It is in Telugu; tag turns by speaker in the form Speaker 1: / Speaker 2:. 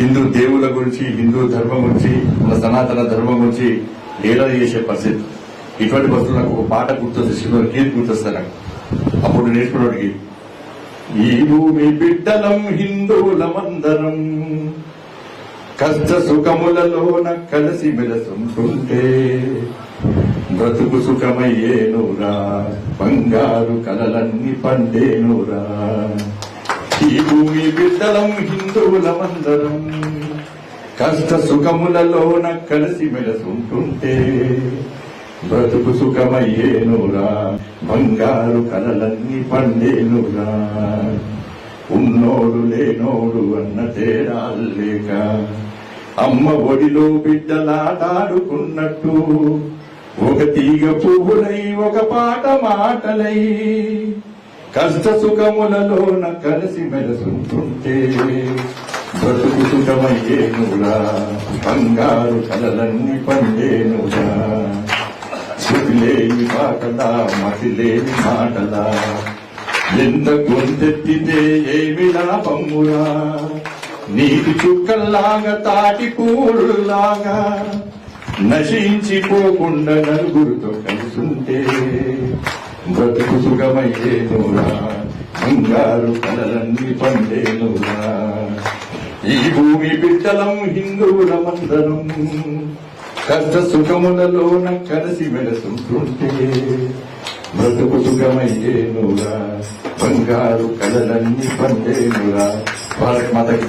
Speaker 1: హిందూ దేవుల గురించి హిందూ ధర్మం గురించి మన సనాతన ధర్మం గురించి ఏలా చేసే పరిస్థితి. ఇటువంటి పరిస్థితులు నాకు ఒక పాట గుర్తొస్తే సినిమా గీత గుర్తొస్తాను నాకు. అప్పుడు నేర్చుకున్నవాడికి ఈ భూమి బిడ్డలం హిందువులమందరం కష్ట సుఖములలోన కలిసి మెలసుంటుంటే బ్రతుకు సుఖమయ్యేనురా బంగారు కలలన్నీ పండేనురా. ఈ భూమి బిడ్డలం హిందువులమందరం కష్ట సుఖములలోన కలిసి మెలసుంటుంటే బ్రతుకు సుఖమయ్యేనురా. బంగారు కలలన్నీ పండేనురా. ఉన్నోడు లేనోడు అన్న తేడాలేక అమ్మ ఒడిలో బిడ్డలాడాడుకున్నట్టు ఒక తీగ పువ్వులై ఒక పాట మాటలై కష్ట సుఖములలోన కలిసి మెలసుంటుంటే బ్రతుకు సుఖమయ్యేనురా బంగారు కలలన్నీ పండేనురా. శృతిలేని పాటలా మసిలేని మాటలా ఎంత గొంతెత్తితే ఏమి లాభమురా? నీటి చుక్కల్లాగా తాటి పూలులాగా నశించిపోకుండా నలుగురితో కలుసు బ్రతుకు సుఖమయ్యేనురా బంగారు కలలన్నీ పండేనురా. ఈ భూమి బిడ్డలం హిందువులమందరం కష్ట సుఖములలోన కలిసి వెలసుకుంటే బ్రతుకు సుఖమయ్యేనురా బంగారు కలలన్నీ పండేనురా. భారత మాతకి